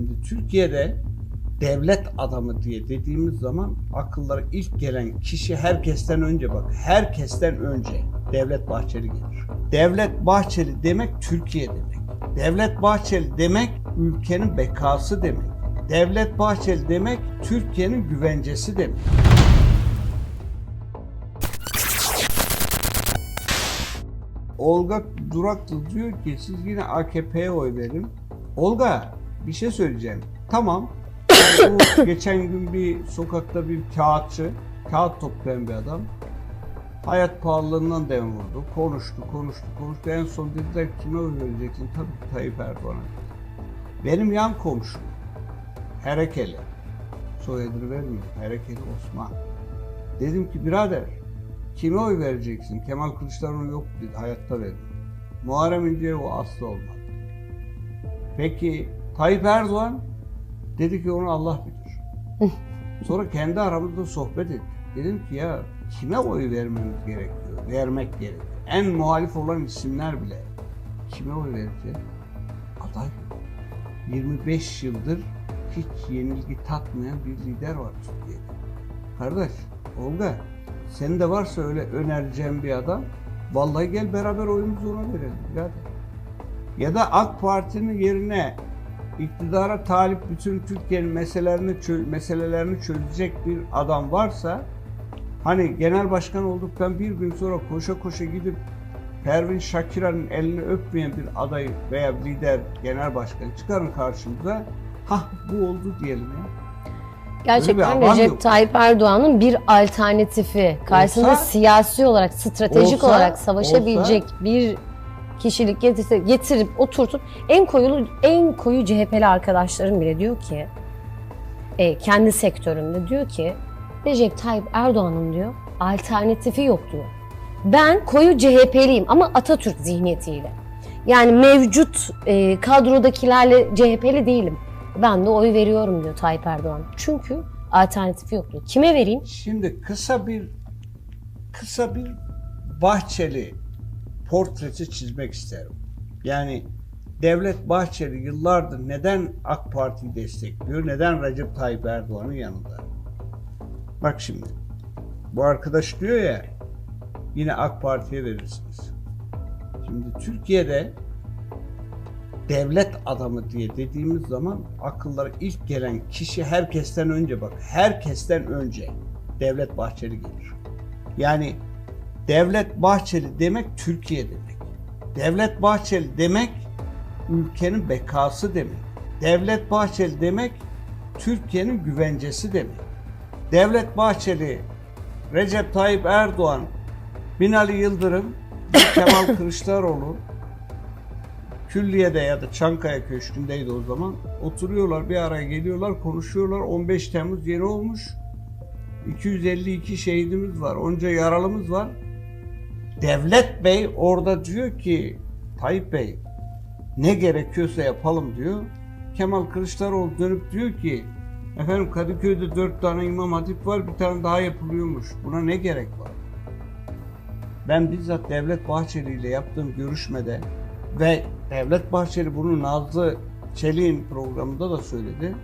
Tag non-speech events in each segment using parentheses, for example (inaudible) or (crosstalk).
Şimdi Türkiye'de devlet adamı diye dediğimiz zaman akıllara ilk gelen kişi herkesten önce bak herkesten önce Devlet Bahçeli gelir. Devlet Bahçeli demek Türkiye demek. Devlet Bahçeli demek ülkenin bekası demek. Devlet Bahçeli demek Türkiye'nin güvencesi demek. Olga Duraklı diyor ki siz yine AKP'ye oy verin. Olga bir şey söyleyeceğim. Tamam. Yani bu (coughs) geçen gün bir sokakta bir kağıtçı, kağıt toplayan bir adam. Hayat pahalılığından dem vurdu. Konuştu, konuştu, konuştu. En son dediler ki, kime oy vereceksin? Tabii ki Tayyip Erdoğan'a. Benim yan komşum. Herekeli. Soyadını vermiyor. Herekeli Osman. Dedim ki birader kime oy vereceksin? Kemal Kılıçdaroğlu yok dedi. Hayatta verdim. Muharrem İnce'ye o asla olmadı. Peki Tayyip Erdoğan dedi ki onu Allah bilir. Sonra kendi aramızda sohbet ettik. Dedim ki ya kime oy vermemiz gerekiyor? Vermek gerekiyor. En muhalif olan isimler bile. Kime oy vereceğiz? Aday yok. 25 yıldır hiç yenilgi tatmayan bir lider var Türkiye'de. Kardeş, Olga, senin de varsa öyle önereceğin bir adam, vallahi gel beraber oyumuzu ona verelim birader. Ya da AK Parti'nin yerine iktidara talip bütün Türkiye'nin meselelerini, çö- meselelerini çözecek bir adam varsa hani genel başkan olduktan bir gün sonra koşa koşa gidip Pervin Şakira'nın elini öpmeyen bir aday veya lider genel başkan çıkarın karşımıza. Hah bu oldu diyelim ya. Gerçekten Recep yok. Tayyip Erdoğan'ın bir alternatifi karşısında Olsa- siyasi olarak, stratejik olsa- olarak savaşabilecek bir kişilik getirse, getirip oturtup en koyu en koyu CHP'li arkadaşlarım bile diyor ki e, kendi sektörümde diyor ki Recep Tayyip Erdoğan'ın diyor alternatifi yok diyor. Ben koyu CHP'liyim ama Atatürk zihniyetiyle. Yani mevcut e, kadrodakilerle CHP'li değilim. Ben de oy veriyorum diyor Tayyip Erdoğan. Çünkü alternatifi yok diyor. Kime vereyim? Şimdi kısa bir kısa bir Bahçeli portresi çizmek isterim. Yani Devlet Bahçeli yıllardır neden AK Parti'yi destekliyor, neden Recep Tayyip Erdoğan'ın yanında? Bak şimdi, bu arkadaş diyor ya, yine AK Parti'ye verirsiniz. Şimdi Türkiye'de devlet adamı diye dediğimiz zaman akıllara ilk gelen kişi herkesten önce bak herkesten önce Devlet Bahçeli gelir. Yani Devlet Bahçeli demek Türkiye demek. Devlet Bahçeli demek ülkenin bekası demek. Devlet Bahçeli demek Türkiye'nin güvencesi demek. Devlet Bahçeli, Recep Tayyip Erdoğan, Binali Yıldırım, (laughs) Kemal Kılıçdaroğlu Külliye'de ya da Çankaya Köşkü'ndeydi o zaman. Oturuyorlar bir araya geliyorlar konuşuyorlar. 15 Temmuz yeni olmuş. 252 şehidimiz var. Onca yaralımız var. Devlet Bey orada diyor ki Tayyip Bey ne gerekiyorsa yapalım diyor. Kemal Kılıçdaroğlu dönüp diyor ki efendim Kadıköy'de dört tane imam hatip var bir tane daha yapılıyormuş. Buna ne gerek var? Ben bizzat Devlet Bahçeli ile yaptığım görüşmede ve Devlet Bahçeli bunu Nazlı Çelik'in programında da söyledi.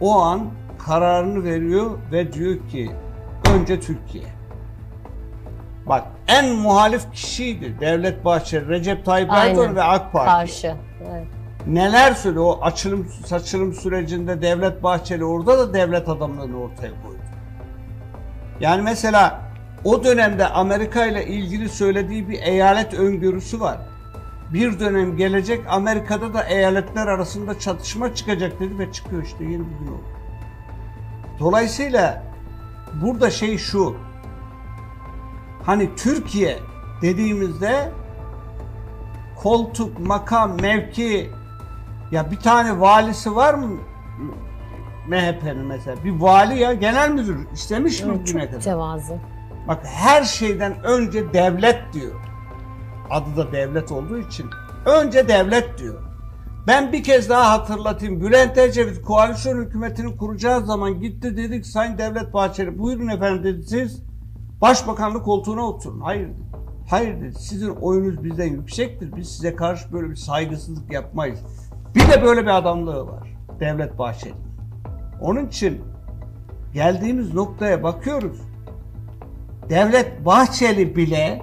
O an kararını veriyor ve diyor ki önce Türkiye. Bak en muhalif kişiydi Devlet Bahçeli, Recep Tayyip. Erdoğan ve AK Parti. Karşı. Evet. Neler söylüyor o açılım saçılım sürecinde Devlet Bahçeli orada da devlet adamlarını ortaya koydu. Yani mesela o dönemde Amerika ile ilgili söylediği bir eyalet öngörüsü var. Bir dönem gelecek Amerika'da da eyaletler arasında çatışma çıkacak dedi ve çıkıyor işte yeni bir gün oldu. Dolayısıyla burada şey şu. Hani Türkiye dediğimizde koltuk, makam, mevki ya bir tane valisi var mı MHP'nin mesela? Bir vali ya genel müdür istemiş mi Evet, bugüne çok kadar? mütevazı. Bak her şeyden önce devlet diyor. Adı da devlet olduğu için önce devlet diyor. Ben bir kez daha hatırlatayım. Bülent Ecevit koalisyon hükümetini kuracağı zaman gitti dedik Sayın Devlet Bahçeli buyurun efendim dedi siz başbakanlık koltuğuna oturun. Hayır. Hayır. Sizin oyunuz bizden yüksektir. Biz size karşı böyle bir saygısızlık yapmayız. Bir de böyle bir adamlığı var. Devlet Bahçeli. Onun için geldiğimiz noktaya bakıyoruz. Devlet Bahçeli bile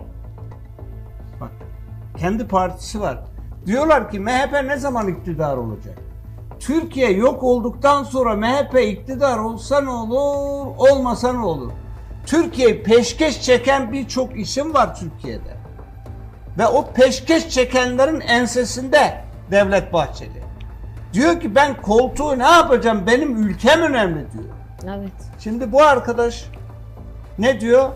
bak kendi partisi var. Diyorlar ki MHP ne zaman iktidar olacak? Türkiye yok olduktan sonra MHP iktidar olsa ne olur, olmasa ne olur? Türkiye peşkeş çeken birçok isim var Türkiye'de. Ve o peşkeş çekenlerin ensesinde Devlet Bahçeli. Diyor ki ben koltuğu ne yapacağım? Benim ülkem önemli diyor. Evet. Şimdi bu arkadaş ne diyor?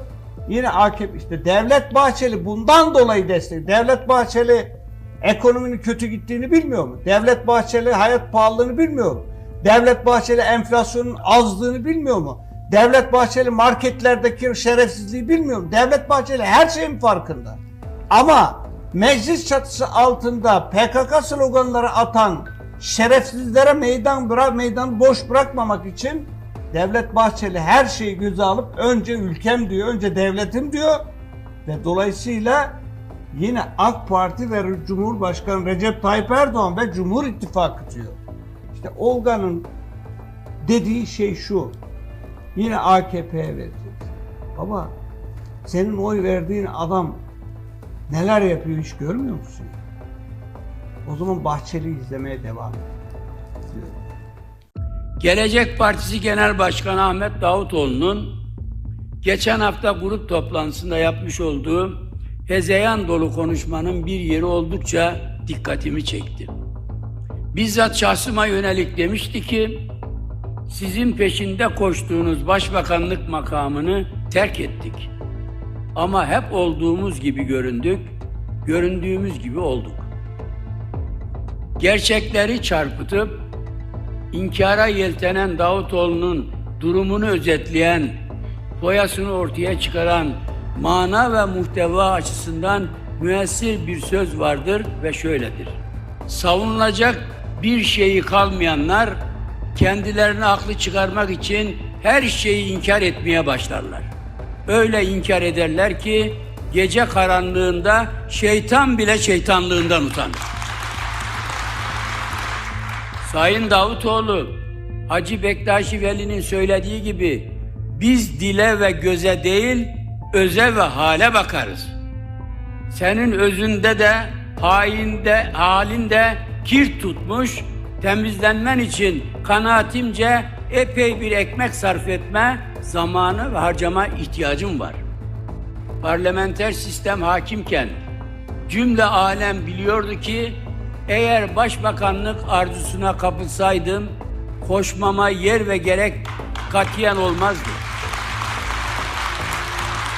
Yine AKP işte Devlet Bahçeli bundan dolayı destek. Devlet Bahçeli ekonominin kötü gittiğini bilmiyor mu? Devlet Bahçeli hayat pahalılığını bilmiyor mu? Devlet Bahçeli enflasyonun azdığını bilmiyor mu? Devlet Bahçeli marketlerdeki şerefsizliği bilmiyor mu? Devlet Bahçeli her şeyin farkında. Ama meclis çatısı altında PKK sloganları atan şerefsizlere meydan bırak meydan boş bırakmamak için Devlet Bahçeli her şeyi göze alıp önce ülkem diyor, önce devletim diyor ve dolayısıyla yine AK Parti ve Cumhurbaşkanı Recep Tayyip Erdoğan ve Cumhur İttifakı diyor. İşte Olga'nın dediği şey şu. Yine AKP'ye vereceksin. Baba senin oy verdiğin adam neler yapıyor hiç görmüyor musun? O zaman Bahçeli izlemeye devam et. Gelecek Partisi Genel Başkanı Ahmet Davutoğlu'nun geçen hafta grup toplantısında yapmış olduğu hezeyan dolu konuşmanın bir yeri oldukça dikkatimi çekti. Bizzat şahsıma yönelik demişti ki, sizin peşinde koştuğunuz başbakanlık makamını terk ettik. Ama hep olduğumuz gibi göründük, göründüğümüz gibi olduk. Gerçekleri çarpıtıp İnkara yeltenen Davutoğlu'nun durumunu özetleyen, foyasını ortaya çıkaran mana ve muhteva açısından müessir bir söz vardır ve şöyledir. Savunulacak bir şeyi kalmayanlar kendilerini haklı çıkarmak için her şeyi inkar etmeye başlarlar. Öyle inkar ederler ki gece karanlığında şeytan bile şeytanlığından utanır. Sayın Davutoğlu, Hacı Bektaşi Veli'nin söylediği gibi biz dile ve göze değil, öze ve hale bakarız. Senin özünde de, hainde, halinde kir tutmuş, temizlenmen için kanaatimce epey bir ekmek sarf etme, zamanı ve harcama ihtiyacım var. Parlamenter sistem hakimken cümle alem biliyordu ki eğer başbakanlık arzusuna kapılsaydım koşmama yer ve gerek katiyen olmazdı.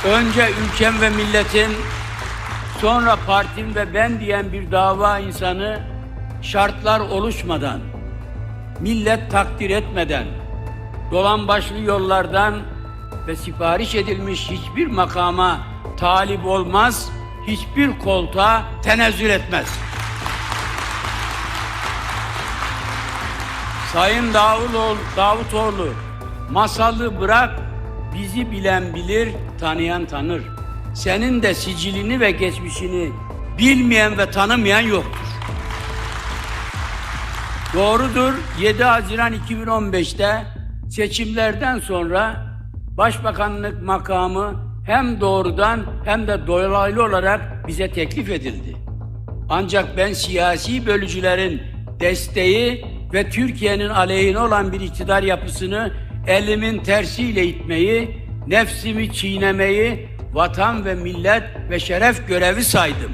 Önce ülkem ve milletin sonra partim ve ben diyen bir dava insanı şartlar oluşmadan, millet takdir etmeden, dolan başlı yollardan ve sipariş edilmiş hiçbir makama talip olmaz, hiçbir koltuğa tenezzül etmez. Sayın Davutoğlu, Davutoğlu masalı bırak, bizi bilen bilir, tanıyan tanır. Senin de sicilini ve geçmişini bilmeyen ve tanımayan yoktur. Doğrudur 7 Haziran 2015'te seçimlerden sonra başbakanlık makamı hem doğrudan hem de dolaylı olarak bize teklif edildi. Ancak ben siyasi bölücülerin desteği ve Türkiye'nin aleyhine olan bir iktidar yapısını elimin tersiyle itmeyi, nefsimi çiğnemeyi vatan ve millet ve şeref görevi saydım.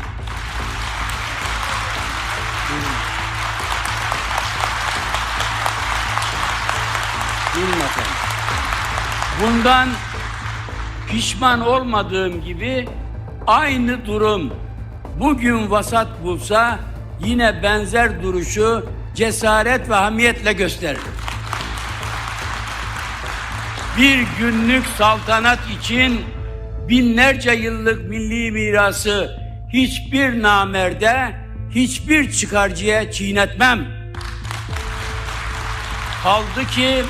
Bundan pişman olmadığım gibi aynı durum bugün vasat bulsa yine benzer duruşu cesaret ve hamiyetle gösteririm. Bir günlük saltanat için binlerce yıllık milli mirası hiçbir namerde, hiçbir çıkarcıya çiğnetmem. Kaldı ki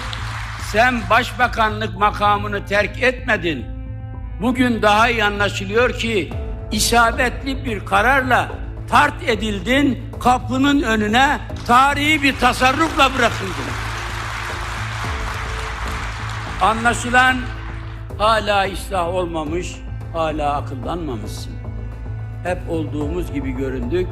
sen başbakanlık makamını terk etmedin. Bugün daha iyi anlaşılıyor ki isabetli bir kararla tart edildin, kapının önüne tarihi bir tasarrufla bırakıldı. Anlaşılan hala ıslah olmamış, hala akıllanmamışsın. Hep olduğumuz gibi göründük,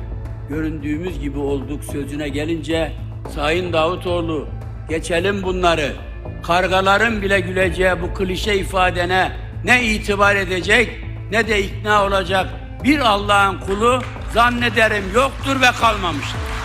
göründüğümüz gibi olduk sözüne gelince Sayın Davutoğlu geçelim bunları. Kargaların bile güleceği bu klişe ifadene ne itibar edecek ne de ikna olacak bir Allah'ın kulu zannederim yoktur ve kalmamıştır.